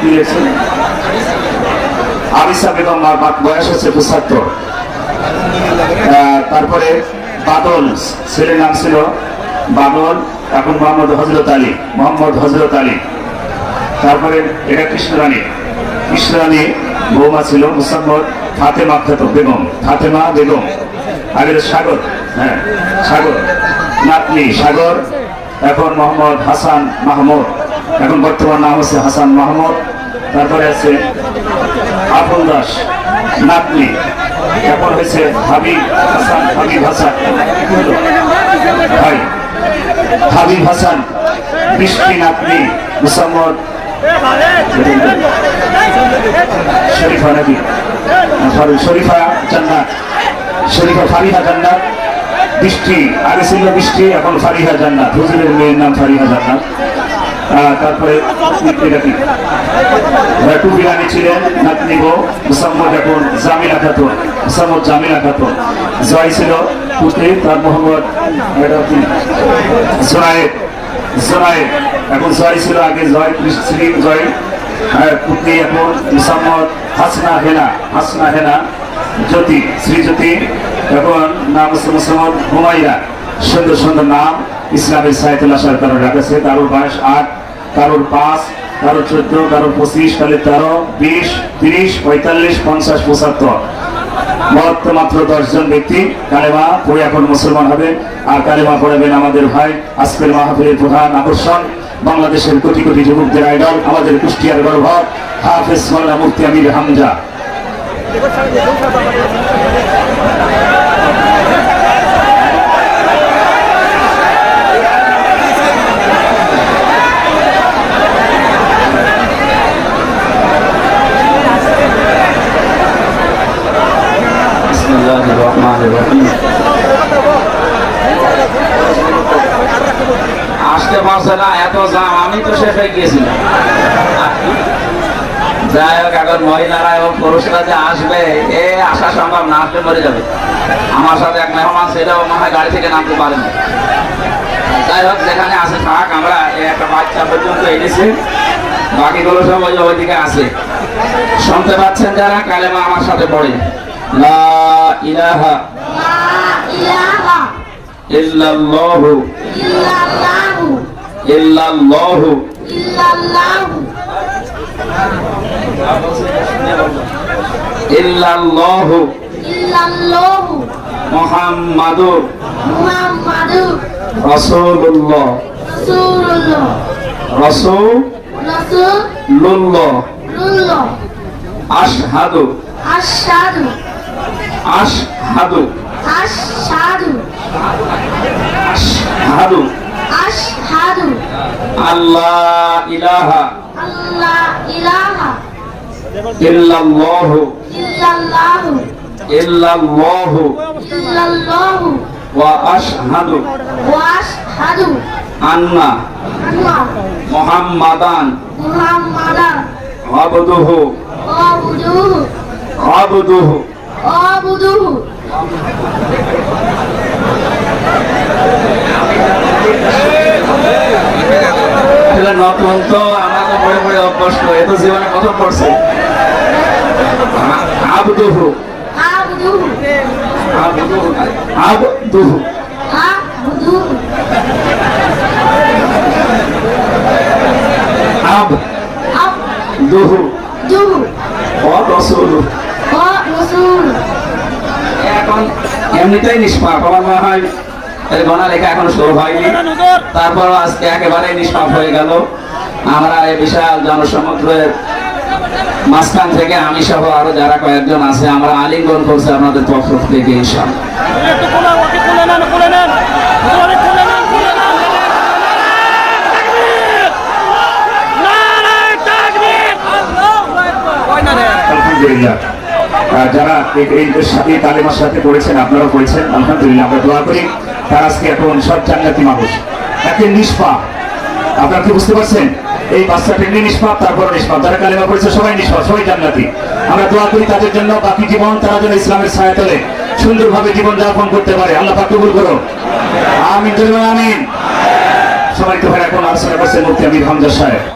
কি লিখছে বেগম আর বয়স হচ্ছে পঁচাত্তর। তারপরে বাদল, ছেলের নাম ছিল বাদল, এখন মোহাম্মদ হজরত আলী, মোহাম্মদ হজরত আলী। তারপরে এটা কৃষ্ণরানী কৃষ্ণরানী বৌমা ছিল মুসাম্মদ ফাতেমা খ্যাত বেগম, ফাতেমা বেগম। আগে তো সাগর হ্যাঁ সাগর। নাতনি, সাগর, এখন মোহাম্মদ হাসান মাহমুদ। এখন বর্তমান নাম হচ্ছে হাসান মাহমুদ, তারপরে আছে আপন দাস, নাতনি এখন হয়েছে হাবিব হাসান হাবিব হাসান ভাই হাবিব হাসান বৃষ্টি নাতনি, মুসাম্মদ। শরীফা নাকি শরীফা জান্নাত, শরীফা ফারিহা জান্নাত বৃষ্টি আগে ছিল বৃষ্টি এখন ফারিহা জান্নাত। হুজুরের মেয়ের নাম ফারিহা জান্নাত। তারপরে টুপি ছিলেন, নাতনি গো, মুসাম্মদ এখন জামিলা খাতুন মুসাম্মদ জামিলা খাতুন জয় ছিল পুত্রী তার মোহাম্মদ জোনায়েদ জোনায়েদ। এখন জয় ছিল আগে, জয় শ্রী জয় পুত্রী এখন মুসাম্মদ হাসনা হেনা হাসনা হেনা, জ্যোতি শ্রীজ্যোতি এখন নাম হচ্ছে মুসাম্মদ হুমাইরা সুন্দর সুন্দর নাম, ইসলামের সাহিত্যুল্লাহ সরকার রাখেছে কারোর বয়স আট কারোর পাঁচ কারও চোদ্দ কারও পঁচিশ কালে তেরো, বিশ, তিরিশ, পঁয়তাল্লিশ, পঞ্চাশ, পঁচাত্তর। মত মাত্র দশজন ব্যক্তি। কালেমা পড়ে এখন মুসলমান হবে। আর কালেমা পড়াবেন আমাদের ভাই আজকের মাহফিলের প্রধান আকর্ষণ। বাংলাদেশের কোটি কোটি যুবকদের আইডল, আমাদের কুষ্টিয়ার গর্ব হাফেজ মাল্লা মুফতি আমির হামজা। আসতে পারছে না এত জাম আমি তো শেষ হয়ে গিয়েছিলাম। যাই হোক এখন মহিলারা এবং পুরুষরা যে আসবে এ আসা সম্ভব না আসলে মরে যাবে। আমার সাথে এক মেহমান সেটাও মনে হয় গাড়ি থেকে নামতে পারে না। যাই হোক যেখানে আছে থাক আমরা এই একটা বাচ্চা পর্যন্ত এনেছি। বাকিগুলো সব ওই ওইদিকে আছে। শুনতে পাচ্ছেন যারা কালেমা আমার সাথে পড়ে। লা ইলাহা ilaha ইল্লাল্লাহু। Illallahu ইল্লাল্লাহু illallahu ইল্লাল্লাহু illallahu মুহাম্মাদুর muhammadur রাসূলুল্লাহ rasulullah রাসূলুল্লাহ rasulullah আশহাদু ashhadu আশহাদু ashhadu আশহাদু ashhadu আল্লাহ ইলাহা ইল্লাল্লাহু illallahu ইল্লাল্লাহু illallahu ওয়া আশহাদু wa ashhadu আন্না anna মুহাম্মাদান muhammadan আবদুহু abuduhu আবদুহু abuduhu আসলে নতুন তো আমরা তো পড়ে পড়ে অভ্যস্ত এ তো জীবনে প্রথম পড়ছে। আবদুহু। আবদুহু। ও রসুলু এখন এমনিতেই নিষ্পাপ আমার মনে হয় এর গণা লেখা এখন শুরু হয়নি। তারপর আজকে একেবারে নিষ্পাপ হয়ে গেল। আমরা এই বিশাল জনসমুদ্রের মাঝখান থেকে আমি সহ আরও যারা কয়েকজন আছে আমরা আলিঙ্গন করছি আপনাদের পক্ষ থেকে যারা এই সাথে তালিমার সাথে পড়েছেন আপনারাও পড়েছেন আলহামদুলিল্লাহ আমরা দোয়া করি। তারা আজকে এখন সব জান্নাতি মানুষ। একে নিষ্পাপ। আপনারা কি বুঝতে পারছেন? এই বাচ্চাটা এমনি নিষ্পাপ তারপর নিষ্পাপ। যারা কালিমা পড়েছে, সবাই নিষ্পাপ, সবাই জান্নাতি। আমরা দোয়া করি তাদের জন্য, বাকি জীবন তারা যেন ইসলামের ছায়াতলে সুন্দরভাবে জীবন যাপন করতে পারে। আল্লাহ পাক কবুল করো। আমিন আমিন। সবাই তো ভাই, এখন আলোচনা করছেন মুক্তি আমির হামজা সাহেব।